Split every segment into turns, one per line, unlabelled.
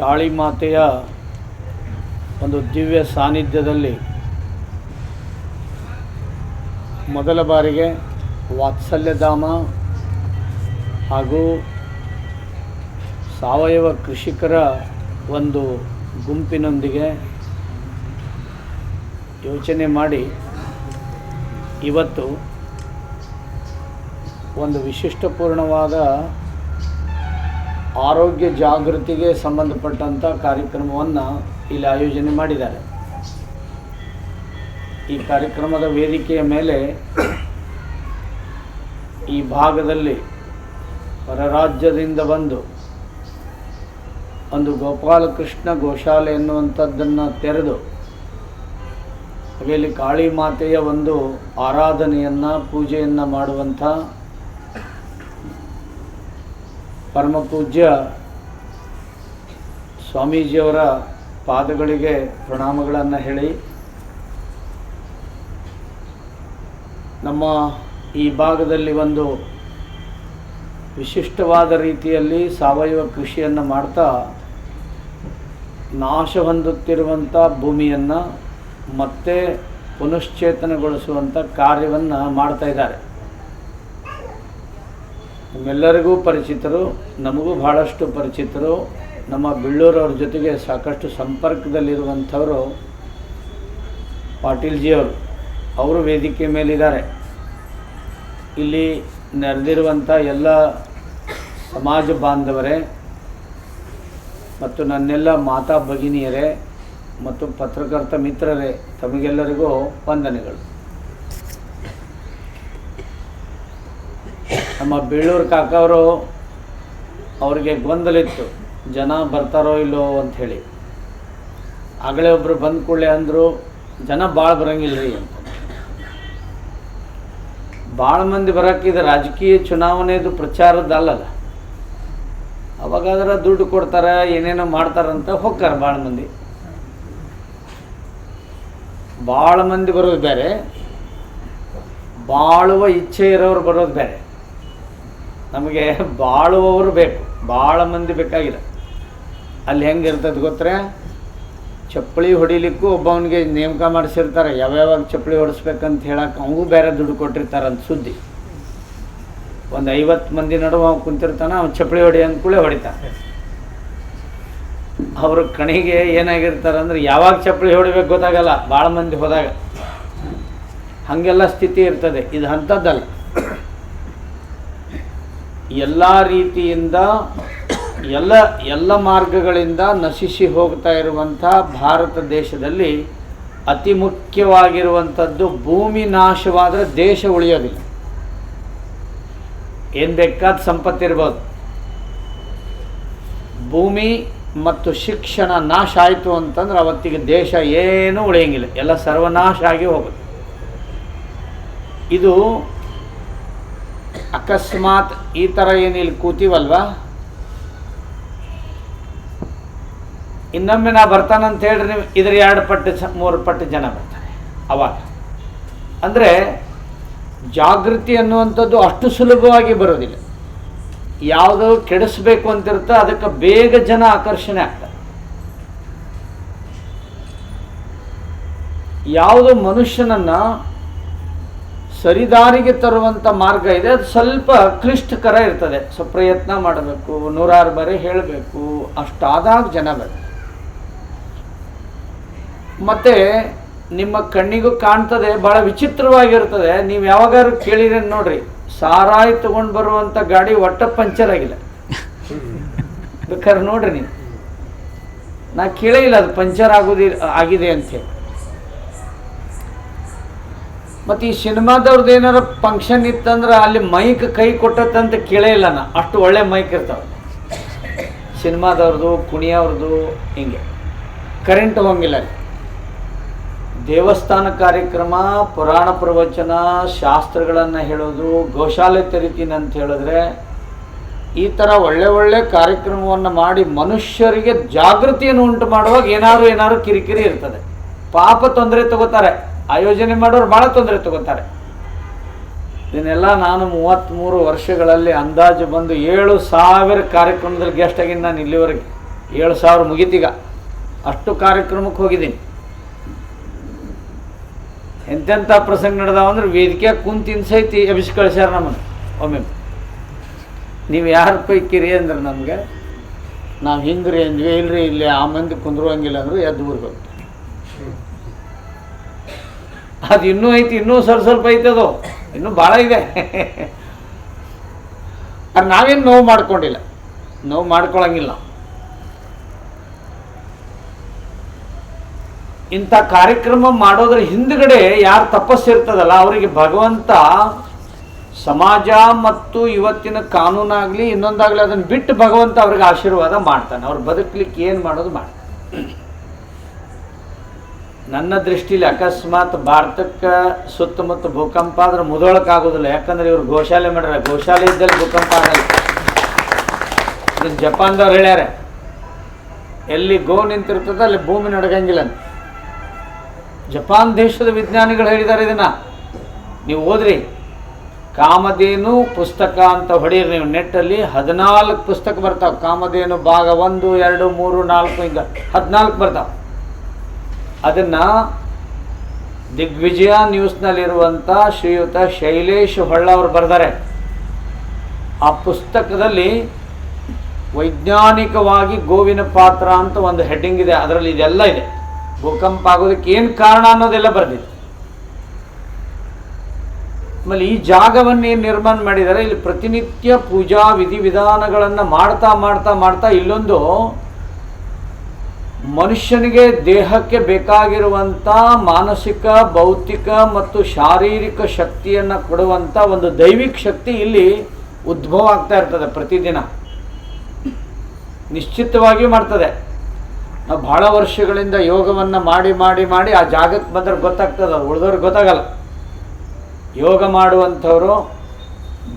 ಕಾಳಿ ಮಾತೆಯ ಒಂದು ದಿವ್ಯ ಸಾನ್ನಿಧ್ಯದಲ್ಲಿ ಮೊದಲ ಬಾರಿಗೆ ವಾತ್ಸಲ್ಯಧಾಮ ಹಾಗೂ ಸಾವಯವ ಕೃಷಿಕರ ಒಂದು ಗುಂಪಿನೊಂದಿಗೆ ಯೋಚನೆ ಮಾಡಿ ಇವತ್ತು ಒಂದು ವಿಶಿಷ್ಟಪೂರ್ಣವಾದ ಆರೋಗ್ಯ ಜಾಗೃತಿಗೆ ಸಂಬಂಧಪಟ್ಟಂಥ ಕಾರ್ಯಕ್ರಮವನ್ನು ಇಲ್ಲಿ ಆಯೋಜನೆ ಮಾಡಿದ್ದಾರೆ. ಈ ಕಾರ್ಯಕ್ರಮದ ವೇದಿಕೆಯ ಮೇಲೆ ಈ ಭಾಗದಲ್ಲಿ ಹೊರರಾಜ್ಯದಿಂದ ಬಂದು ಒಂದು ಗೋಪಾಲಕೃಷ್ಣ ಗೋಶಾಲೆ ಎನ್ನುವಂಥದ್ದನ್ನು ತೆರೆದು ಇಲ್ಲಿ ಕಾಳಿ ಮಾತೆಯ ಒಂದು ಆರಾಧನೆಯನ್ನು, ಪೂಜೆಯನ್ನು ಮಾಡುವಂಥ ಪರಮ ಪೂಜ್ಯ ಸ್ವಾಮೀಜಿಯವರ ಪಾದಗಳಿಗೆ ಪ್ರಣಾಮಗಳನ್ನು ಹೇಳಿ, ನಮ್ಮ ಈ ಭಾಗದಲ್ಲಿ ಒಂದು ವಿಶಿಷ್ಟವಾದ ರೀತಿಯಲ್ಲಿ ಸಾವಯವ ಕೃಷಿಯನ್ನು ಮಾಡ್ತಾ, ನಾಶ ಹೊಂದುತ್ತಿರುವಂಥ ಭೂಮಿಯನ್ನು ಮತ್ತೆ ಪುನಶ್ಚೇತನಗೊಳಿಸುವಂಥ ಕಾರ್ಯವನ್ನು ಮಾಡ್ತಾ ಇದ್ದಾರೆ. ನಮ್ಮೆಲ್ಲರಿಗೂ ಪರಿಚಿತರು, ನಮಗೂ ಭಾಳಷ್ಟು ಪರಿಚಿತರು, ನಮ್ಮ ಬೆಳ್ಳೂರವ್ರ ಜೊತೆಗೆ ಸಾಕಷ್ಟು ಸಂಪರ್ಕದಲ್ಲಿರುವಂಥವರು ಪಾಟೀಲ್ಜಿಯವರು. ಅವರು ವೇದಿಕೆ ಮೇಲಿದ್ದಾರೆ. ಇಲ್ಲಿ ನೆರೆದಿರುವಂಥ ಎಲ್ಲ ಸಮಾಜ ಬಾಂಧವರೇ ಮತ್ತು ನನ್ನೆಲ್ಲ ಮಾತಾ ಭಗಿನಿಯರೇ ಮತ್ತು ಪತ್ರಕರ್ತ ಮಿತ್ರರೇ, ತಮಗೆಲ್ಲರಿಗೂ ವಂದನೆಗಳು. ನಮ್ಮ ಬೇಳೂರು ಕಾಕವರು ಅವರಿಗೆ ಗೊಂದಲಿತ್ತು, ಜನ ಬರ್ತಾರೋ ಇಲ್ಲೋ ಅಂಥೇಳಿ ಆಗಲೇ ಒಬ್ಬರು ಬಂದ ಕೂಡಲೇ ಅಂದರು, ಜನ ಭಾಳ ಬರಂಗಿಲ್ಲ ರೀ ಅಂತ. ಭಾಳ ಮಂದಿ ಬರೋಕ್ಕಿದೆ ರಾಜಕೀಯ ಚುನಾವಣೆದು ಪ್ರಚಾರದ ಅಲ್ಲಲ್ಲ. ಅವಾಗಾದ್ರೆ ದುಡ್ಡು ಕೊಡ್ತಾರೆ, ಏನೇನೋ ಮಾಡ್ತಾರಂತ ಹೋಗ್ತಾರೆ ಭಾಳ ಮಂದಿ. ಭಾಳ ಮಂದಿ ಬರೋದು ಬೇರೆ, ಬಾಳುವ ಇಚ್ಛೆ ಇರೋರು ಬರೋದು ಬೇರೆ. ನಮಗೆ ಬಾಳುವವರು ಬೇಕು ಭಾಳ ಮಂದಿ ಬೇಕಾಗಿಲ್ಲ ಅಲ್ಲಿ ಹೆಂಗೆ ಇರ್ತದೆ ಗೊತ್ತರೆ? ಚಪ್ಪಳಿ ಹೊಡಿಲಿಕ್ಕೂ ಒಬ್ಬವನಿಗೆ ನೇಮಕ ಮಾಡಿಸಿರ್ತಾರೆ, ಯಾವ್ಯಾವಾಗ ಚಪ್ಪಳಿ ಹೊಡಿಸ್ಬೇಕಂತ ಹೇಳಕ್ಕೆ ಅವಗೂ ಬೇರೆ ದುಡ್ಡು ಕೊಟ್ಟಿರ್ತಾರೆ ಅಂತ ಸುದ್ದಿ. ಒಂದು ಐವತ್ತು ಮಂದಿ ನಡುವೆ ಅವ್ನು ಕುಂತಿರ್ತಾನೆ, ಅವ್ನು ಚಪ್ಪಳಿ ಹೊಡಿ ಅಂದ್ಕೂಳೆ ಹೊಡಿತಾನೆ. ಅವ್ರ ಕಣಿಗೆ ಏನಾಗಿರ್ತಾರೆ ಅಂದ್ರೆ ಯಾವಾಗ ಚಪ್ಪಳಿ ಹೊಡಿಬೇಕು ಗೊತ್ತಾಗಲ್ಲ ಭಾಳ ಮಂದಿ ಹೋದಾಗ. ಹಾಗೆಲ್ಲ ಸ್ಥಿತಿ ಇರ್ತದೆ, ಇದು ಅಂಥದ್ದಲ್ಲ. ಎಲ್ಲ ರೀತಿಯಿಂದ ಎಲ್ಲ ಎಲ್ಲ ಮಾರ್ಗಗಳಿಂದ ನಶಿಸಿ ಹೋಗ್ತಾ ಇರುವಂಥ ಭಾರತ ದೇಶದಲ್ಲಿ ಅತಿ ಮುಖ್ಯವಾಗಿರುವಂಥದ್ದು ಭೂಮಿ ನಾಶವಾದರೆ ದೇಶ ಉಳಿಯೋದಿಲ್ಲ. ಏನು ಬೇಕಾದ ಸಂಪತ್ತಿರ್ಬೋದು ಭೂಮಿ ಮತ್ತು ಶಿಕ್ಷಣ ನಾಶ ಆಯಿತು ಅಂತಂದ್ರೆ ಅವತ್ತಿಗೆ ದೇಶ ಏನೂ ಉಳಿಯಂಗಿಲ್ಲ. ಎಲ್ಲ ಸರ್ವನಾಶ ಆಗಿ ಹೋಗುತ್ತೆ. ಇದು ಅಕಸ್ಮಾತ್ ಈ ಥರ ಏನು ಇಲ್ಲಿ ಕೂತೀವಲ್ವ? ಇನ್ನೊಮ್ಮೆ ನಾ ಬರ್ತಾನಂತ ಹೇಳ್ರಿ ನೀವು, ಇದ್ರ ಎರಡು ಪಟ್ಟು ಮೂರು ಪಟ್ಟು ಜನ ಬರ್ತಾರೆ, ಅವಾಗ. ಅಂದರೆ ಜಾಗೃತಿ ಅನ್ನುವಂಥದ್ದು ಅಷ್ಟು ಸುಲಭವಾಗಿ ಬರೋದಿಲ್ಲ. ಯಾವುದೋ ಕೆಡಿಸ್ಬೇಕು ಅಂತಿರುತ್ತೋ ಅದಕ್ಕೆ ಬೇಗ ಜನ ಆಕರ್ಷಣೆ ಆಗ್ತಾರೆ. ಯಾವುದು ಮನುಷ್ಯನನ್ನು ಸರಿದಾರಿಗೆ ತರುವಂಥ ಮಾರ್ಗ ಇದೆ. ಅದು ಸ್ವಲ್ಪ ಕ್ಲಿಷ್ಟಕರ ಇರ್ತದೆ. ಸೊ ಪ್ರಯತ್ನ ಮಾಡಬೇಕು, ನೂರಾರು ಬಾರಿ ಹೇಳಬೇಕು, ಅಷ್ಟಾದಾಗ ಜನ ಬೇಕು ಮತ್ತು ನಿಮ್ಮ ಕಣ್ಣಿಗೂ ಕಾಣ್ತದೆ ಭಾಳ ವಿಚಿತ್ರವಾಗಿರ್ತದೆ. ನೀವು ಯಾವಾಗಾದ್ರು ಕೇಳಿದ್ರೆ ನೋಡ್ರಿ, ಸಾರಾಯಿ ತಗೊಂಡು ಬರುವಂಥ ಗಾಡಿ ಒಟ್ಟ ಪಂಚರ್ ಆಗಿಲ್ಲ. ಬೇಕಾದ್ರೆ ನೋಡ್ರಿ ನೀವು. ನಾ ಕೇಳೇ ಇಲ್ಲ, ಅದು ಪಂಚರ್ ಆಗೋದಿ, ಆಗಿದೆ ಅಂಥೇಳಿ ಮತ್ತು ಈ ಸಿನಿಮಾದವ್ರದ್ದು ಏನಾರ ಫಂಕ್ಷನ್ ಇತ್ತಂದ್ರೆ ಅಲ್ಲಿ ಮೈಕ್ ಕೈ ಕೊಟ್ಟತ್ತಂತ ಕೇಳೇ ಇಲ್ಲ ನಾ. ಅಷ್ಟು ಒಳ್ಳೆ ಮೈಕ್ ಇರ್ತಾವೆ. ಸಿನಿಮಾದವ್ರದ್ದು ಕುಣಿಯವ್ರದ್ದು ಹಿಂಗೆ. ಕರೆಂಟ್ ಹೋಗಿಲ್ಲ ಅಲ್ಲಿ. ದೇವಸ್ಥಾನ ಕಾರ್ಯಕ್ರಮ, ಪುರಾಣ ಪ್ರವಚನ, ಶಾಸ್ತ್ರಗಳನ್ನು ಹೇಳೋದು, ಗೋಶಾಲೆ ತೆರಿತೀನಿ ಅಂತ ಹೇಳಿದ್ರೆ ಈ ಥರ ಒಳ್ಳೆ ಒಳ್ಳೆ ಕಾರ್ಯಕ್ರಮವನ್ನು ಮಾಡಿ ಮನುಷ್ಯರಿಗೆ ಜಾಗೃತಿಯನ್ನು ಉಂಟು ಮಾಡುವಾಗ ಏನಾದರೂ ಏನಾದ್ರು ಕಿರಿಕಿರಿ ಇರ್ತದೆ. ಪಾಪ ತೊಂದರೆ ತಗೋತಾರೆ. ಆಯೋಜನೆ ಮಾಡೋರು ಭಾಳ ತೊಂದರೆ ತಗೋತಾರೆ ಇದನ್ನೆಲ್ಲ ನಾನು ಮೂವತ್ತ್ಮೂರು ವರ್ಷಗಳಲ್ಲಿ ಅಂದಾಜು ಬಂದು ಏಳು ಸಾವಿರ ಕಾರ್ಯಕ್ರಮದಲ್ಲಿ ಗೆಸ್ಟ್ ಆಗಿದ್ದು ನಾನು ಇಲ್ಲಿವರೆಗೆ. ಏಳು ಸಾವಿರ ಮುಗಿತೀಗ. ಅಷ್ಟು ಕಾರ್ಯಕ್ರಮಕ್ಕೆ ಹೋಗಿದ್ದೀನಿ. ಎಂತೆಂಥ ಪ್ರಸಂಗ ನಡೆದಾವ ಅಂದ್ರೆ ವೇದಿಕೆ ಕುಂತಿನ ಸಹಿತ ಎಬ್ಬಿಸಿ ಕಳಿಸ್ಯಾರ ನಮ್ಮನ್ನು ಒಮ್ಮೆ. ನೀವು ಯಾರ ಪೈಕಿರಿ ಅಂದ್ರೆ ನಮಗೆ, ನಾವು ಹಿಂಗ್ರಿ ಅಂದ್ವಿ, ಇಲ್ರಿ, ಇಲ್ಲಿ ಆ ಮಂದಿ ಕುಂದ್ರುವಂಗಿಲ್ಲ ಅಂದ್ರೆ ಎದ್ದು ಊರಿಗೆ ಅದು ಇನ್ನೂ ಐತಿ, ಇನ್ನೂ ಸ್ವಲ್ಪ ಸ್ವಲ್ಪ ಐತೆ ಅದು. ಇನ್ನೂ ಭಾಳ ಇದೆ. ಅದು ನಾವೇನು ನೋವು ಮಾಡ್ಕೊಂಡಿಲ್ಲ. ನೋವು ಮಾಡ್ಕೊಳಂಗಿಲ್ಲ. ಇಂಥ ಕಾರ್ಯಕ್ರಮ ಮಾಡೋದ್ರ ಹಿಂದ್ಗಡೆ ಯಾರು ತಪಸ್ಸಿರ್ತದಲ್ಲ, ಅವರಿಗೆ ಭಗವಂತ ಸಮಾಜ ಮತ್ತು ಇವತ್ತಿನ ಕಾನೂನಾಗಲಿ ಇನ್ನೊಂದಾಗಲಿ ಅದನ್ನು ಬಿಟ್ಟು ಭಗವಂತ ಅವ್ರಿಗೆ ಆಶೀರ್ವಾದ ಮಾಡ್ತಾನೆ. ಅವ್ರು ಬದುಕಲಿಕ್ಕೆ ಏನು ಮಾಡೋದು ಮಾಡ್ತಾನೆ. ನನ್ನ ದೃಷ್ಟಿಲಿ ಅಕಸ್ಮಾತ್ ಭಾರತಕ್ಕೆ ಸುತ್ತಮುತ್ತ ಭೂಕಂಪ ಆದ್ರೆ ಮುದೋಳಕ್ಕಾಗೋದಿಲ್ಲ. ಯಾಕಂದ್ರೆ ಇವ್ರು ಗೋಶಾಲೆ ಮಾಡ್ಯಾರ. ಗೋಶಾಲೆ ಇದ್ದಲ್ಲಿ ಭೂಕಂಪ ಆಗಲ್ಲ. ಇದನ್ನು ಜಪಾನ್ದವ್ರು ಹೇಳ್ಯಾರ, ಎಲ್ಲಿ ಗೋ ನಿಂತಿರ್ತದ ಅಲ್ಲಿ ಭೂಮಿ ನಡಗಂಗಿಲ್ಲ ಜಪಾನ್ ದೇಶದ ವಿಜ್ಞಾನಿಗಳು ಹೇಳಿದ್ದಾರೆ ಇದನ್ನ. ನೀವು ಓದ್ರಿ. ಕಾಮಧೇನು ಪುಸ್ತಕ ಅಂತ ಹೊಡೀರಿ ನೀವು ನೆಟ್ಟಲ್ಲಿ. ಹದಿನಾಲ್ಕು ಪುಸ್ತಕ ಬರ್ತಾವೆ. ಕಾಮಧೇನು ಭಾಗ ಒಂದು, ಎರಡು, ಮೂರು, ನಾಲ್ಕು ಹಿಂಗ ಹದಿನಾಲ್ಕು ಬರ್ತಾವೆ. ಅದನ್ನ ದಿಗ್ವಿಜಯ ನ್ಯೂಸ್ನಲ್ಲಿರುವಂಥ ಶ್ರೀಯುತ ಶೈಲೇಶ್ ಹೊಳ್ಳ ಅವರು ಬರೆದಾರೆ. ಆ ಪುಸ್ತಕದಲ್ಲಿ ವೈಜ್ಞಾನಿಕವಾಗಿ ಗೋವಿನ ಪಾತ್ರ ಅಂತ ಒಂದು ಹೆಡ್ಡಿಂಗ್ ಇದೆ, ಅದರಲ್ಲಿ ಇದೆಲ್ಲ ಇದೆ. ಭೂಕಂಪ ಆಗೋದಕ್ಕೆ ಏನು ಕಾರಣ ಅನ್ನೋದೆಲ್ಲ ಬರೆದಿದೆ. ಆಮೇಲೆ ಈ ಜಾಗವನ್ನು ಏನು ನಿರ್ಮಾಣ ಮಾಡಿದ್ದಾರೆ ಇಲ್ಲಿ ಪ್ರತಿನಿತ್ಯ ಪೂಜಾ ವಿಧಿವಿಧಾನಗಳನ್ನು ಮಾಡ್ತಾ ಮಾಡ್ತಾ ಮಾಡ್ತಾ ಇಲ್ಲೊಂದು ಮನುಷ್ಯನಿಗೆ ದೇಹಕ್ಕೆ ಬೇಕಾಗಿರುವಂಥ ಮಾನಸಿಕ, ಭೌತಿಕ ಮತ್ತು ಶಾರೀರಿಕ ಶಕ್ತಿಯನ್ನು ಕೊಡುವಂಥ ಒಂದು ದೈವಿಕ ಶಕ್ತಿ ಇಲ್ಲಿ ಉದ್ಭವ ಆಗ್ತಾ ಇರ್ತದೆ ಪ್ರತಿದಿನ. ನಿಶ್ಚಿತವಾಗಿಯೂ ಮಾಡ್ತದೆ. ನಾವು ಭಾಳ ವರ್ಷಗಳಿಂದ ಯೋಗವನ್ನು ಮಾಡಿ ಮಾಡಿ ಮಾಡಿ ಆ ಜಾಗಕ್ಕೆ ಬಂದ್ರೆ ಗೊತ್ತಾಗ್ತದೆ, ಉಳಿದವ್ರಿಗೆ ಗೊತ್ತಾಗಲ್ಲ. ಯೋಗ ಮಾಡುವಂಥವರು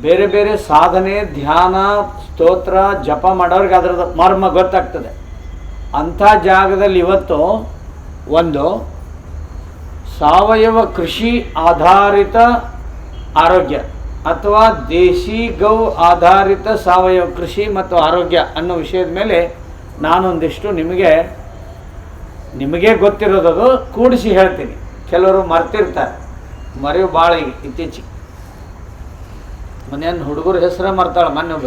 ಬೇರೆ ಬೇರೆ ಸಾಧನೆ, ಧ್ಯಾನ, ಸ್ತೋತ್ರ, ಜಪ ಮಾಡೋರಿಗೆ ಅದರದ ಮರ್ಮ ಗೊತ್ತಾಗ್ತದೆ. ಅಂಥ ಜಾಗದಲ್ಲಿ ಇವತ್ತು ಒಂದು ಸಾವಯವ ಕೃಷಿ ಆಧಾರಿತ ಆರೋಗ್ಯ ಅಥವಾ ದೇಸಿ ಗೌ ಆಧಾರಿತ ಸಾವಯವ ಕೃಷಿ ಮತ್ತು ಆರೋಗ್ಯ ಅನ್ನೋ ವಿಷಯದ ಮೇಲೆ ನಾನೊಂದಿಷ್ಟು ನಿಮಗೆ ನಿಮಗೆ ಗೊತ್ತಿರೋದದು ಕೂಡಿಸಿ ಹೇಳ್ತೀನಿ. ಕೆಲವರು ಮರ್ತಿರ್ತಾರೆ. ಮರೆಯು ಭಾಳ ಇತ್ತೀಚೆಗೆ. ಮನೆಯನ್ನು ಹುಡುಗರು ಹೆಸರೇ ಮರ್ತಾಳೆ ಮೊನ್ನೆ ಒಬ್ಬ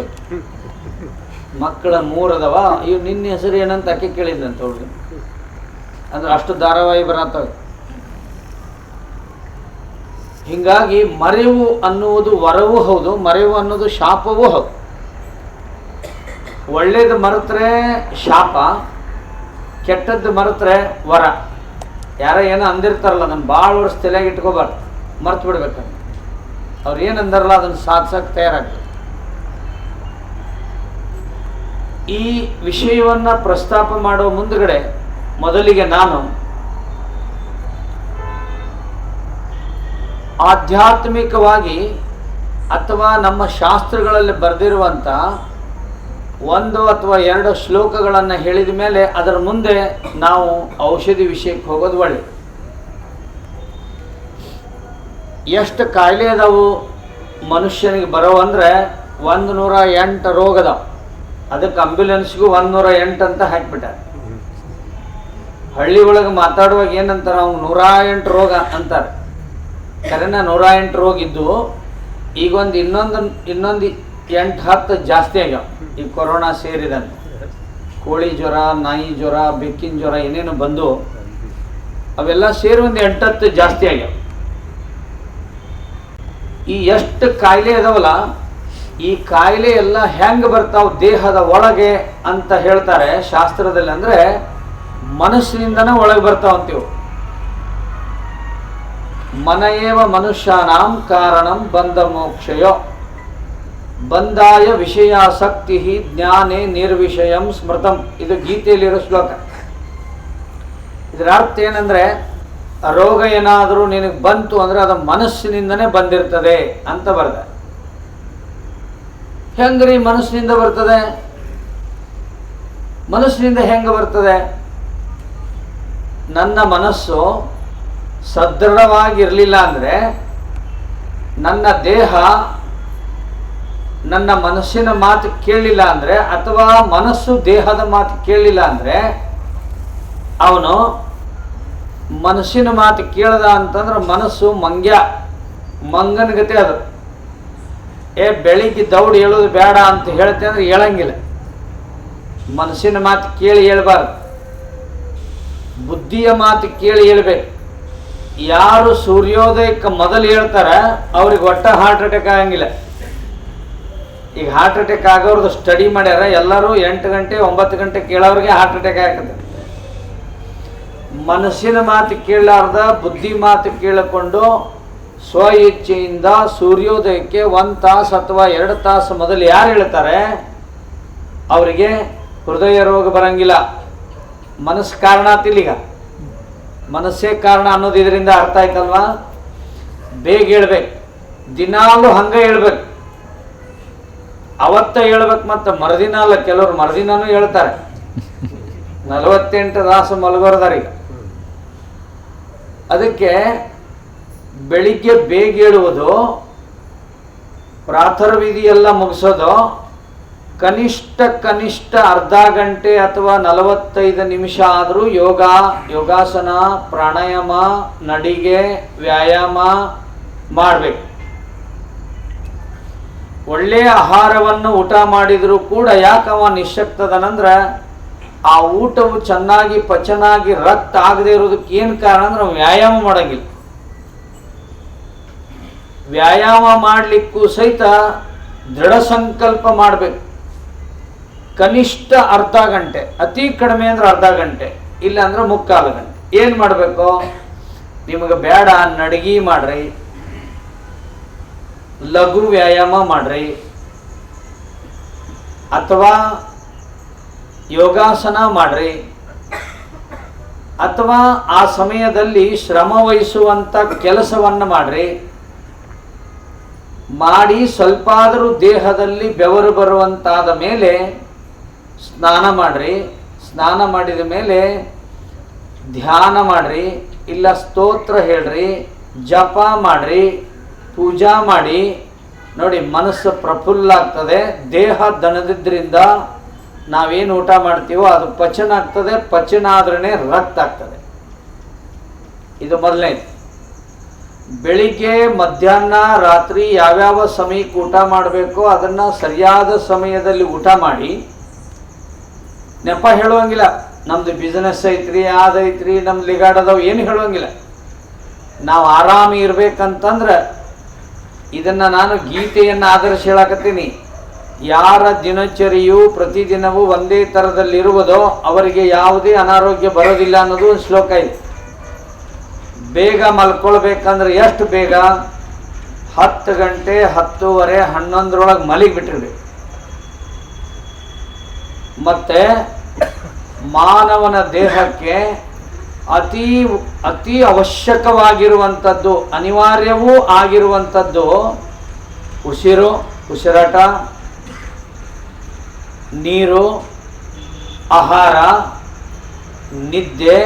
ಮಕ್ಕಳ ಮೂರದವ? ಇವ್ ನಿನ್ನ ಹೆಸರು ಏನಂತ ಆಕೆ ಕೇಳಿದ್ದಂತ ಹುಡುಗ. ಅಂದ್ರೆ ಅಷ್ಟು ಧಾರಾವಾಹಿ ಬರತ್ತವೆ ಹಿಂಗಾಗಿ ಮರೆವು ಅನ್ನುವುದು ವರವೂ ಹೌದು, ಮರೆವು ಅನ್ನೋದು ಶಾಪವೂ ಹೌದು. ಒಳ್ಳೇದು ಮರೆತ್ರೆ ಶಾಪ, ಕೆಟ್ಟದ್ದು ಮರೆತ್ರೆ ವರ. ಯಾರ ಏನೋ ಅಂದಿರ್ತಾರಲ್ಲ, ಅದನ್ನು ಭಾಳ ವರ್ಷ ತಲೆಗೆ ಇಟ್ಕೋಬಾರ್ದು. ಮರ್ತು ಬಿಡ್ಬೇಕಂತ ಅವ್ರು ಏನಂದಾರಲ್ಲ ಅದನ್ನು ಸಾಧಿಸೋಕೆ ತಯಾರಾಗ್ತದೆ ಈ ವಿಷಯವನ್ನು ಪ್ರಸ್ತಾಪ ಮಾಡುವ ಮುಂದುಗಡೆ ಮೊದಲಿಗೆ ನಾನು ಆಧ್ಯಾತ್ಮಿಕವಾಗಿ ಅಥವಾ ನಮ್ಮ ಶಾಸ್ತ್ರಗಳಲ್ಲಿ ಬರೆದಿರುವಂಥ ಒಂದು ಅಥವಾ ಎರಡು ಶ್ಲೋಕಗಳನ್ನು ಹೇಳಿದ ಮೇಲೆ ಅದರ ಮುಂದೆ ನಾವು ಔಷಧಿ ವಿಷಯಕ್ಕೆ ಹೋಗೋದು ಒಳ್ಳೆ. ಎಷ್ಟು ಕಾಯಿಲೆ ಅದಾವು ಮನುಷ್ಯನಿಗೆ ಬರೋ ಅಂದರೆ ಒಂದು ನೂರ ಎಂಟು ರೋಗದವು. ಅದಕ್ಕೆ ಅಂಬ್ಯುಲೆನ್ಸ್ಗೂ ಒಂದು ನೂರ ಎಂಟು ಅಂತ ಹಾಕ್ಬಿಟ್ಟ ಹಳ್ಳಿ ಒಳಗೆ ಮಾತಾಡುವಾಗ ಏನಂತಾರೆ, ಅವ್ನು ನೂರ ಎಂಟು ರೋಗ ಅಂತಾರೆ. ಕರೆನ ನೂರ ಎಂಟು ರೋಗ ಇದ್ದು ಈಗ ಒಂದು ಇನ್ನೊಂದು ಇನ್ನೊಂದು ಎಂಟು, ಹತ್ತು ಜಾಸ್ತಿ ಆಗ್ಯಾವ. ಈ ಕೊರೋನಾ ಸೇರಿದಂತೆ. ಕೋಳಿ ಜ್ವರ, ನಾಯಿ ಜ್ವರ, ಬೆಕ್ಕಿನ ಜ್ವರ ಏನೇನು ಬಂದು ಅವೆಲ್ಲ ಸೇರಿ ಒಂದು ಎಂಟತ್ತು ಜಾಸ್ತಿ ಆಗ್ಯಾವ. ಈ ಎಷ್ಟು ಕಾಯಿಲೆ ಅದಾವಲ್ಲ ಈ ಕಾಯಿಲೆ ಎಲ್ಲ ಹೆಂಗೆ ಬರ್ತಾವ ದೇಹದ ಒಳಗೆ ಅಂತ ಹೇಳ್ತಾರೆ ಶಾಸ್ತ್ರದಲ್ಲಿ ಅಂದ್ರೆ ಮನಸ್ಸಿನಿಂದನೇ ಒಳಗೆ ಬರ್ತಾವ ಅಂತೀವಿ. ಮನಯೇವ ಮನುಷ್ಯಾನಾಂ ಕಾರಣಂ ಬಂದ ಮೋಕ್ಷಯೋ. ಬಂದಾಯ ವಿಷಯಾಸಕ್ತಿ ಜ್ಞಾನೇ ನಿರ್ವಿಷಯಂ ಸ್ಮೃತಂ. ಇದು ಗೀತೆಯಲ್ಲಿರೋ ಶ್ಲೋಕ. ಇದರ ಅರ್ಥ ಏನಂದ್ರೆ, ರೋಗ ಏನಾದರೂ ನಿನಗೆ ಬಂತು ಅಂದರೆ ಅದು ಮನಸ್ಸಿನಿಂದನೇ ಬಂದಿರ್ತದೆ ಅಂತ ಬರ್ದ. ಹೆಂಗ್ರಿ ಮನಸ್ಸಿನಿಂದ ಬರ್ತದೆ? ಮನಸ್ಸಿನಿಂದ ಹೆಂಗೆ ಬರ್ತದೆ? ನನ್ನ ಮನಸ್ಸು ಸದೃಢವಾಗಿರಲಿಲ್ಲ ಅಂದರೆ ನನ್ನ ದೇಹ ನನ್ನ ಮನಸ್ಸಿನ ಮಾತು ಕೇಳಲಿಲ್ಲ ಅಂದರೆ ಅಥವಾ ಮನಸ್ಸು ದೇಹದ ಮಾತು ಕೇಳಲಿಲ್ಲ ಅಂದರೆ ಅವನು ಮನಸ್ಸಿನ ಮಾತು ಕೇಳ್ದ ಅಂತಂದ್ರೆ ಮನಸ್ಸು ಮಂಗ್ಯ ಮಂಗನಗತೆ ಅದು. ಏ, ಬೆಳಿಗ್ಗೆ ದೌಡ್ ಹೇಳೋದು ಬೇಡ ಅಂತ ಹೇಳ್ತೆ ಅಂದ್ರೆ ಹೇಳಂಗಿಲ್ಲ. ಮನಸ್ಸಿನ ಮಾತು ಕೇಳಿ ಹೇಳ್ಬಾರ್ದು. ಬುದ್ಧಿಯ ಮಾತು ಕೇಳಿ ಹೇಳ್ಬೇಕು. ಯಾರು ಸೂರ್ಯೋದಯಕ್ಕೆ ಮೊದಲು ಹೇಳ್ತಾರ, ಅವ್ರಿಗೆ ಒಟ್ಟ ಹಾರ್ಟ್ ಅಟ್ಯಾಕ್ ಆಗಂಗಿಲ್ಲ. ಈಗ ಹಾರ್ಟ್ ಅಟ್ಯಾಕ್ ಆಗೋರ್ದು ಸ್ಟಡಿ ಮಾಡ್ಯಾರ, ಎಲ್ಲರೂ ಎಂಟು ಗಂಟೆ, ಒಂಬತ್ತು ಗಂಟೆ ಕೇಳೋರಿಗೆ ಹಾರ್ಟ್ ಅಟ್ಯಾಕ್ ಆಗ್ತದೆ. ಮನಸ್ಸಿನ ಮಾತು ಕೇಳಲಾರ್ದ, ಬುದ್ಧಿ ಮಾತು ಕೇಳಿಕೊಂಡು ಸ್ವ ಇಚ್ಛೆಯಿಂದ ಸೂರ್ಯೋದಯಕ್ಕೆ ಒಂದು ತಾಸು ಅಥವಾ ಎರಡು ತಾಸು ಮೊದಲು ಯಾರು ಹೇಳ್ತಾರೆ? ಅವರಿಗೆ ಹೃದಯ ರೋಗ ಬರಂಗಿಲ್ಲ. ಮನಸ್ಸು ಕಾರಣ ಆತಿಲ್ಲೀಗ ಮನಸ್ಸೇ ಕಾರಣ ಅನ್ನೋದು ಇದರಿಂದ ಅರ್ಥ ಆಯ್ತಲ್ವಾ? ಬೇಗ ಹೇಳ್ಬೇಕು. ದಿನಾಲು ಹಂಗೆ ಹೇಳ್ಬೇಕು. ಅವತ್ತ ಹೇಳ್ಬೇಕು ಮತ್ತು ಮರುದಿನ ಅಲ್ಲ, ಕೆಲವರು ಮರದಿನೂ ಹೇಳ್ತಾರೆ. ನಲವತ್ತೆಂಟು ತಾಸು ಮಲಗೋರ್ದಾರೀಗ. ಅದಕ್ಕೆ ಬೆಳಿಗ್ಗೆ ಬೇಗ ಹೇಳುವುದು ಪ್ರಾಥರ್ವಿಧಿಯೆಲ್ಲ ಮುಗಿಸೋದು, ಕನಿಷ್ಠ ಕನಿಷ್ಠ ಅರ್ಧ ಗಂಟೆ ಅಥವಾ ನಲವತ್ತೈದು ನಿಮಿಷ ಆದರೂ ಯೋಗ, ಯೋಗಾಸನ, ಪ್ರಾಣಾಯಾಮ, ನಡಿಗೆ, ವ್ಯಾಯಾಮ ಮಾಡಬೇಕು. ಒಳ್ಳೆಯ ಆಹಾರವನ್ನು ಊಟ ಮಾಡಿದರೂ ಕೂಡ ಯಾಕವ ನಿಶಕ್ತದನಂದ್ರೆ ಆ ಊಟವು ಚೆನ್ನಾಗಿ ಪಚನಾಗಿ ರಕ್ತ ಆಗದೆ ಇರೋದಕ್ಕೆ ಏನು ಕಾರಣ ಅಂದ್ರೆ ವ್ಯಾಯಾಮ ಮಾಡಂಗಿಲ್ಲ. ವ್ಯಾಯಾಮ ಮಾಡಲಿಕ್ಕೂ ಸಹಿತ ದೃಢ ಸಂಕಲ್ಪ ಮಾಡಬೇಕು. ಕನಿಷ್ಠ ಅರ್ಧ ಗಂಟೆ, ಅತಿ ಕಡಿಮೆ ಅಂದ್ರೆ ಅರ್ಧ ಗಂಟೆ, ಇಲ್ಲ ಅಂದ್ರೆ ಮುಕ್ಕಾಲು ಗಂಟೆ. ಏನು ಮಾಡಬೇಕು? ನಿಮಗೆ ಬೇಡ ನಡಗಿ ಮಾಡ್ರಿ. ಲಘು ವ್ಯಾಯಾಮ ಮಾಡ್ರಿ. ಅಥವಾ ಯೋಗಾಸನ ಮಾಡ್ರಿ. ಅಥವಾ ಆ ಸಮಯದಲ್ಲಿ ಶ್ರಮ ವಹಿಸುವಂಥ ಕೆಲಸವನ್ನು ಮಾಡ್ರಿ. ಮಾಡಿ ಸ್ವಲ್ಪ ಆದರೂ ದೇಹದಲ್ಲಿ ಬೆವರು ಬರುವಂತಾದ ಮೇಲೆ ಸ್ನಾನ ಮಾಡ್ರಿ. ಸ್ನಾನ ಮಾಡಿದ ಮೇಲೆ ಧ್ಯಾನ ಮಾಡ್ರಿ. ಇಲ್ಲ ಸ್ತೋತ್ರ ಹೇಳ್ರಿ. ಜಪ ಮಾಡ್ರಿ. ಪೂಜಾ ಮಾಡಿ. ನೋಡಿ ಮನಸ್ಸು ಪ್ರಫುಲ್ಲ ಆಗ್ತದೆ. ದೇಹ ದಣದಿದ್ದರಿಂದ ನಾವೇನು ಊಟ ಮಾಡ್ತೀವೋ ಅದು ಪಚನ ಆಗ್ತದೆ. ಪಚನ ಆದ್ರೇ ರಕ್ತ ಆಗ್ತದೆ. ಇದು ಮೊದಲನೇದು. ಬೆಳಿಗ್ಗೆ, ಮಧ್ಯಾಹ್ನ, ರಾತ್ರಿ ಯಾವ್ಯಾವ ಸಮಯಕ್ಕೆ ಊಟ ಮಾಡಬೇಕೋ ಅದನ್ನು ಸರಿಯಾದ ಸಮಯದಲ್ಲಿ ಊಟ ಮಾಡಿ. ನೆಪ ಹೇಳುವಂಗಿಲ್ಲ, ನಮ್ದು ಬಿಸ್ನೆಸ್ ಐತ್ರಿ ಅದೈತ್ರಿ ನಮ್ಮ ಲಿಗಾಡದವು ಏನು ಹೇಳುವಂಗಿಲ್ಲ. ನಾವು ಆರಾಮಿ ಇರಬೇಕಂತಂದ್ರೆ ಇದನ್ನು ನಾನು ಗೀತೆಯನ್ನು ಆಧರಿಸಿ ಹೇಳಕತ್ತೀನಿ. ಯಾರ ದಿನಚರಿಯು ಪ್ರತಿದಿನವೂ ಒಂದೇ ಥರದಲ್ಲಿರುವುದೋ ಅವರಿಗೆ ಯಾವುದೇ ಅನಾರೋಗ್ಯ ಬರೋದಿಲ್ಲ ಅನ್ನೋದು ಒಂದು ಶ್ಲೋಕ ಇದೆ. ಬೇಗ ಮಲ್ಕೊಳ್ಬೇಕಂದ್ರೆ ಎಷ್ಟು ಬೇಗ? ಹತ್ತು ಗಂಟೆ, ಹತ್ತೂವರೆ, ಹನ್ನೊಂದರೊಳಗೆ ಮಲಿಗೆ ಬಿಟ್ಟಿರ್ಬೇಕು ಮತ್ತೆ ಮಾನವನ ದೇಹಕ್ಕೆ ಅತಿ ಅತಿ ಅವಶ್ಯಕವಾಗಿರುವಂಥದ್ದು, ಅನಿವಾರ್ಯವೂ ಆಗಿರುವಂಥದ್ದು ಉಸಿರು, ಉಸಿರಾಟ, ನೀರು, ಆಹಾರ, ನಿದ್ದೆ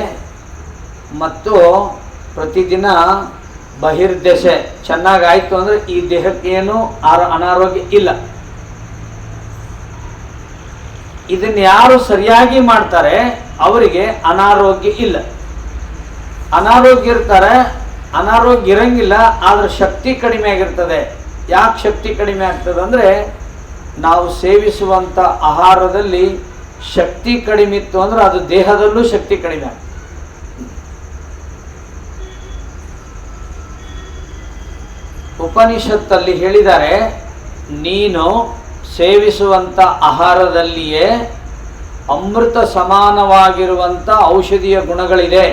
ಮತ್ತು ಪ್ರತಿದಿನ ಬಹಿರ್ದೆಸೆ. ಚೆನ್ನಾಗಾಯ್ತು ಅಂದರೆ ಈ ದೇಹಕ್ಕೇನು ಆರ, ಅನಾರೋಗ್ಯ ಇಲ್ಲ. ಇದನ್ನ ಯಾರು ಸರಿಯಾಗಿ ಮಾಡ್ತಾರೆ, ಅವರಿಗೆ ಅನಾರೋಗ್ಯ ಇಲ್ಲ. ಅನಾರೋಗ್ಯ ಇರ್ತಾರೆ, ಅನಾರೋಗ್ಯ ಇರಂಗಿಲ್ಲ, ಆದರೆ ಶಕ್ತಿ ಕಡಿಮೆ ಆಗಿರ್ತದೆ. ಯಾಕೆ ಶಕ್ತಿ ಕಡಿಮೆ ಆಗ್ತದೆ ಅಂದರೆ, ನಾವು ಸೇವಿಸುವಂಥ ಆಹಾರದಲ್ಲಿ ಶಕ್ತಿ ಕಡಿಮೆ ಇತ್ತು ಅಂದ್ರೆ ಅದು ದೇಹದಲ್ಲೂ ಶಕ್ತಿ ಕಡಿಮೆ ಆಗ್ತದೆ. ಉಪನಿಷತ್ತಲ್ಲಿ ಹೇಳಿದ್ದಾರೆ, ನೀನು ಸೇವಿಸುವಂಥ ಆಹಾರದಲ್ಲಿಯೇ ಅಮೃತ ಸಮಾನವಾಗಿರುವಂಥ ಔಷಧಿಯ ಗುಣಗಳಿದೆ.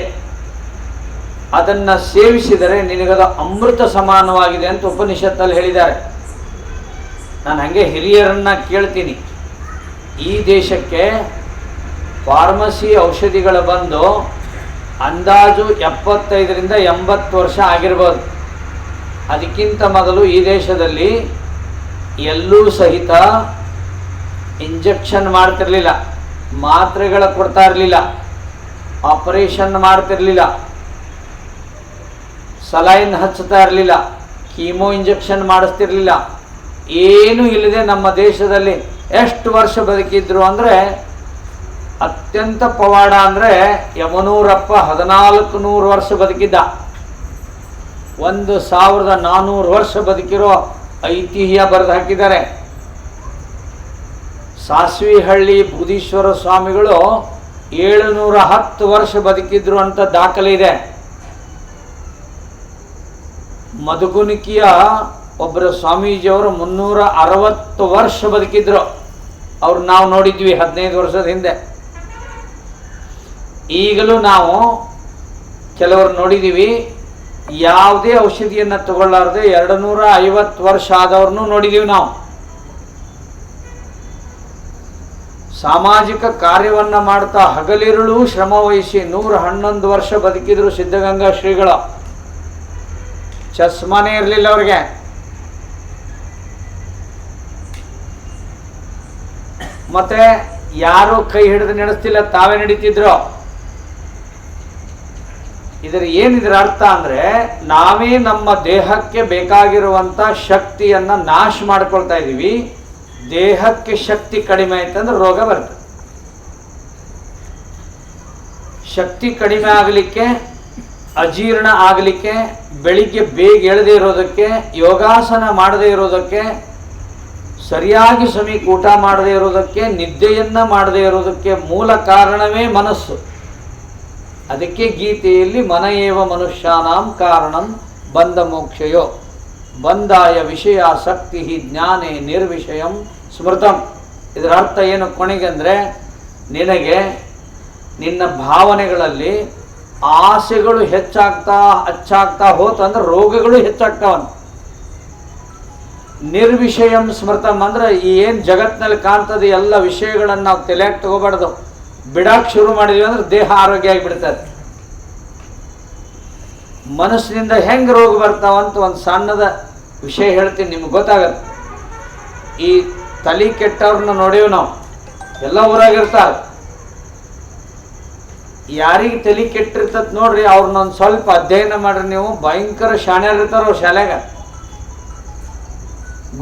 ಅದನ್ನು ಸೇವಿಸಿದರೆ ನಿನಗದು ಅಮೃತ ಸಮಾನವಾಗಿದೆ ಅಂತ ಉಪನಿಷತ್ತಲ್ಲಿ ಹೇಳಿದ್ದಾರೆ. ನಾನು ಹಾಗೆ ಹಿರಿಯರನ್ನು ಕೇಳ್ತೀನಿ. ಈ ದೇಶಕ್ಕೆ ಫಾರ್ಮಸಿ ಔಷಧಿಗಳು ಬಂದು ಅಂದಾಜು ಎಪ್ಪತ್ತೈದರಿಂದ ಎಂಬತ್ತು ವರ್ಷ ಆಗಿರ್ಬೋದು. ಅದಕ್ಕಿಂತ ಮೊದಲು ಈ ದೇಶದಲ್ಲಿ ಎಲ್ಲೂ ಸಹಿತ ಇಂಜೆಕ್ಷನ್ ಮಾಡ್ತಿರಲಿಲ್ಲ, ಮಾತ್ರೆಗಳ ಕೊಡ್ತಾ ಇರಲಿಲ್ಲ, ಆಪರೇಷನ್ ಮಾಡ್ತಿರಲಿಲ್ಲ, ಸಲೈನ್ ಹಚ್ಚುತ್ತಾ ಇರಲಿಲ್ಲ, ಕೀಮೋ ಇಂಜೆಕ್ಷನ್ ಮಾಡಿಸ್ತಿರ್ಲಿಲ್ಲ. ಏನೂ ಇಲ್ಲದೆ ನಮ್ಮ ದೇಶದಲ್ಲಿ ಎಷ್ಟು ವರ್ಷ ಬದುಕಿದ್ರು ಅಂದರೆ ಅತ್ಯಂತ ಪವಾಡ ಅಂದರೆ ಯಮನೂರಪ್ಪ ಹದಿನಾಲ್ಕು ನೂರು ವರ್ಷ ಬದುಕಿದ್ದ. ಒಂದು ಸಾವಿರದ ನಾನ್ನೂರು ವರ್ಷ ಬದುಕಿರೋ ಐತಿಹ್ಯ ಬರೆದು ಹಾಕಿದ್ದಾರೆ. ಸಾಸ್ವಿಹಳ್ಳಿ ಬುಧೀಶ್ವರ ಸ್ವಾಮಿಗಳು ಏಳುನೂರ ಹತ್ತು ವರ್ಷ ಬದುಕಿದ್ರು ಅಂತ ದಾಖಲೆ ಇದೆ. ಮಧುಗುನಿಕಿಯ ಒಬ್ಬರ ಸ್ವಾಮೀಜಿಯವರು ಮುನ್ನೂರ ಅರವತ್ತು ವರ್ಷ ಬದುಕಿದ್ರು. ಅವ್ರು ನಾವು ನೋಡಿದ್ವಿ ಹದಿನೈದು ವರ್ಷದ ಹಿಂದೆ. ಈಗಲೂ ನಾವು ಕೆಲವರು ನೋಡಿದ್ದೀವಿ ಯಾವುದೇ ಔಷಧಿಯನ್ನು ತಗೊಳ್ಳಾರ್ದೆ ಎರಡು ನೂರ ಐವತ್ತು ವರ್ಷ ಆದವ್ರನ್ನೂ ನೋಡಿದ್ದೀವಿ ನಾವು. ಸಾಮಾಜಿಕ ಕಾರ್ಯವನ್ನ ಮಾಡ್ತಾ ಹಗಲಿರುಳು ಶ್ರಮ ವಹಿಸಿ ನೂರ ಹನ್ನೊಂದು ವರ್ಷ ಬದುಕಿದ್ರು ಸಿದ್ಧಗಂಗಾ ಶ್ರೀಗಳು. ಚಸ್ಮಾನೇ ಇರಲಿಲ್ಲ ಅವ್ರಿಗೆ. ಮತ್ತೆ ಯಾರು ಕೈ ಹಿಡಿದು ನಡೆಸ್ತಿಲ್ಲ, ತಾವೇ ನಡೀತಿದ್ರು? ಇದರ ಏನಿದ್ರ ಅರ್ಥ ಅಂದ್ರೆ ನಾವೇ ನಮ್ಮ ದೇಹಕ್ಕೆ ಬೇಕಾಗಿರುವಂತ ಶಕ್ತಿಯನ್ನ ನಾಶ ಮಾಡ್ಕೊಳ್ತಾ ಇದೀವಿ ದೇಹಕ್ಕೆ ಶಕ್ತಿ ಕಡಿಮೆ ಆಯ್ತಂದ್ರೆ ರೋಗ ಬರ್ತದೆ ಶಕ್ತಿ ಕಡಿಮೆ ಆಗಲಿಕ್ಕೆ, ಅಜೀರ್ಣ ಆಗಲಿಕ್ಕೆ, ಬೆಳಿಗ್ಗೆ ಬೇಗ ಎಳ್ದೇ ಇರೋದಕ್ಕೆ, ಯೋಗಾಸನ ಮಾಡದೇ ಇರೋದಕ್ಕೆ, ಸರಿಯಾಗಿ ಸಮೀಪ ಊಟ ಮಾಡದೇ ಇರೋದಕ್ಕೆ, ನಿದ್ದೆಯನ್ನು ಮಾಡದೇ ಇರೋದಕ್ಕೆ ಮೂಲ ಕಾರಣವೇ ಮನಸ್ಸು. ಅದಕ್ಕೆ ಗೀತೆಯಲ್ಲಿ ಮನಯೇವ ಮನುಷ್ಯಾನಾಂ ಕಾರಣಂ ಬಂದ ಮೋಕ್ಷಯೋ. ಬಂದಾಯ ವಿಷಯಾಸಕ್ತಿ ಜ್ಞಾನೇ ನಿರ್ವಿಷಯಂ ಸ್ಮೃತಂ. ಇದರ ಅರ್ಥ ಏನು ಕೊನೆಗೆ ಅಂದರೆ, ನಿನಗೆ ನಿನ್ನ ಭಾವನೆಗಳಲ್ಲಿ ಆಸೆಗಳು ಹೆಚ್ಚಾಗ್ತಾ ಹೆಚ್ಚಾಗ್ತಾ ಹೋತಂದ್ರೆ ರೋಗಗಳು ಹೆಚ್ಚಾಗ್ತಾವನ್. ನಿರ್ವಿಷಯಂ ಸ್ಮೃತಂ ಅಂದ್ರೆ ಈ ಏನು ಜಗತ್ತಿನಲ್ಲಿ ಕಾಣ್ತದೆ ಎಲ್ಲ ವಿಷಯಗಳನ್ನು ನಾವು ತಲೆಯಾಗಿ ತಗೋಬಾರ್ದು. ಬಿಡಾಕ್ ಶುರು ಮಾಡಿದ್ವಿ ಅಂದ್ರೆ ದೇಹ ಆರೋಗ್ಯ ಆಗಿಬಿಡ್ತದೆ. ಮನಸ್ಸಿನಿಂದ ಹೆಂಗೆ ರೋಗ ಬರ್ತಾವಂತ ಒಂದು ಸಣ್ಣದ ವಿಷಯ ಹೇಳ್ತೀನಿ, ನಿಮ್ಗೆ ಗೊತ್ತಾಗತ್ತೆ. ಈ ತಲೆ ಕೆಟ್ಟವ್ರನ್ನ ನೋಡೀವಿ ನಾವು. ಎಲ್ಲ ಊರಾಗಿರ್ತಾರೆ. ಯಾರಿಗೆ ತಲೆ ಕೆಟ್ಟಿರ್ತದ ನೋಡ್ರಿ ಅವ್ರನ್ನೊಂದು ಸ್ವಲ್ಪ ಅಧ್ಯಯನ ಮಾಡ್ರಿ ನೀವು. ಭಯಂಕರ ಶಾಣ್ಯರು ಇರ್ತಾರ ಅವ್ರ ಶಾಲ್ಯಾಗ.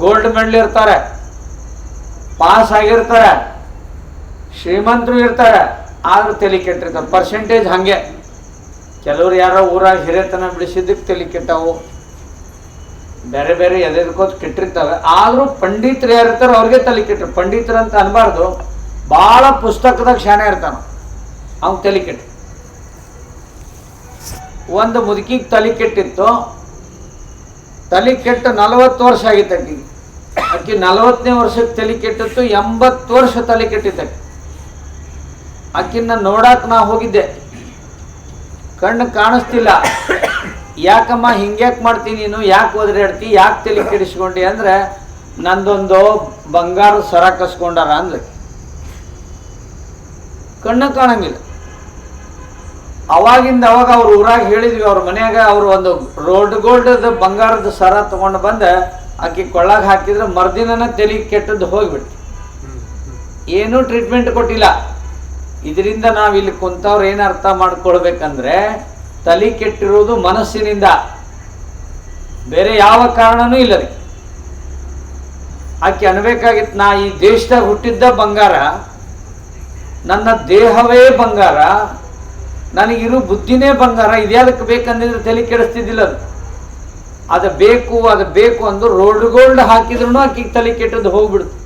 ಗೋಲ್ಡ್ ಮೆಡಲ್ ಇರ್ತಾರೆ. ಪಾಸ್ ಆಗಿರ್ತಾರೆ. ಶ್ರೀಮಂತರು ಇರ್ತಾರೆ, ಆದ್ರೂ ತಲೆ ಕೆಟ್ಟಿರ್ತಾರೆ. ಪರ್ಸೆಂಟೇಜ್ ಹಂಗೆ. ಕೆಲವ್ರು ಯಾರೋ ಊರಾಗ ಹಿರಿಯತನ ಬಿಡಿಸಿದ್ದಕ್ಕೆ ತಲೆ ಕೆಟ್ಟವು. ಬೇರೆ ಬೇರೆ ಎದೆದಕ್ಕೋತ್ ಕೆಟ್ಟಿರ್ತವೆ. ಆದರೂ ಪಂಡಿತರು ಯಾರು ಇರ್ತಾರೋ ಅವ್ರಿಗೆ ತಲೆ ಕೆಟ್ಟರು. ಪಂಡಿತರು ಅಂತ ಅನ್ಬಾರ್ದು. ಭಾಳ ಪುಸ್ತಕದಾಗ ಶಾನೆ ಇರ್ತಾನ ಅವ್ನು ತಲೆ ಕೆಟ್ಟ. ಒಂದು ಮುದುಕಿಗೆ ತಲೆ ಕೆಟ್ಟಿತ್ತು. ತಲೆ ಕೆಟ್ಟು ನಲವತ್ತು ವರ್ಷ ಆಗಿತ್ತು ಅಕ್ಕಿ ಅಕ್ಕಿ ನಲವತ್ತನೇ ವರ್ಷಕ್ಕೆ ತಲೆ ಕೆಟ್ಟಿತ್ತು, ಎಂಬತ್ತು ವರ್ಷ ತಲೆ ಕೆಟ್ಟಿತ್ತು ಆಕಿನ್ನ ನೋಡಾಕ್ ನಾ ಹೋಗಿದ್ದೆ. ಕಣ್ಣು ಕಾಣಿಸ್ತಿಲ್ಲ. ಯಾಕಮ್ಮ ಹಿಂಗ್ಯಾಕೆ ಮಾಡ್ತೀನಿ ನೀನು? ಯಾಕೆ ಹೇಳ್ತಿ ಯಾಕೆ ತಲೆ ಕೆಡಿಸ್ಕೊಂಡಿ ಅಂದ್ರೆ ನಂದೊಂದು ಬಂಗಾರ ಸರ ಕಸ್ಕೊಂಡಾರ ಅಂದ್ರೆ ಕಣ್ಣು ಕಾಣಂಗಿಲ್ಲ. ಅವಾಗಿಂದ ಅವಾಗ ಅವ್ರ ಊರಾಗ ಹೇಳಿದ್ವಿ ಅವ್ರ ಮನೆಯಾಗ ಅವರು ಒಂದು ರೋಡ್ ಗೋಲ್ಡ್ ಬಂಗಾರದ ಸರ ತಗೊಂಡು ಬಂದ ಆಕೆ ಕೊಳ್ಳಾಗ ಹಾಕಿದ್ರೆ ಮರ್ದಿನ ತಲೆ ಕೆಟ್ಟದ್ದು ಹೋಗ್ಬಿಟ್ಟು ಏನೂ ಟ್ರೀಟ್ಮೆಂಟ್ ಕೊಟ್ಟಿಲ್ಲ. ಇದರಿಂದ ನಾವು ಇಲ್ಲಿ ಕುಂತವ್ರು ಏನು ಅರ್ಥ ಮಾಡ್ಕೊಳ್ಬೇಕಂದ್ರೆ ತಲೆ ಕೆಟ್ಟಿರೋದು ಮನಸ್ಸಿನಿಂದ. ಬೇರೆ ಯಾವ ಕಾರಣನೂ ಇಲ್ಲ ರೀ ಆಕೆ ಅನ್ಬೇಕಾಗಿತ್ತು ನಾ ಈ ದೇಶದಾಗ ಹುಟ್ಟಿದ್ದ ಬಂಗಾರ, ನನ್ನ ದೇಹವೇ ಬಂಗಾರ, ನನಗಿರೋ ಬುದ್ಧಿನೇ ಬಂಗಾರ ಇದ್ಯಾದಕ್ಕೆ ಬೇಕಂದಿದ್ರೆ ತಲೆ ಕೆಡಿಸ್ತಿದ್ದಿಲ್ಲ ಅದು. ಅದು ಬೇಕು ಅದು ಬೇಕು ಅಂದು ರೋಡ್ ಗೋಲ್ಡ್ ಹಾಕಿದ್ರು ಆಕೆಗೆ ತಲೆ ಕೆಟ್ಟದ್ದು ಹೋಗ್ಬಿಡ್ತು.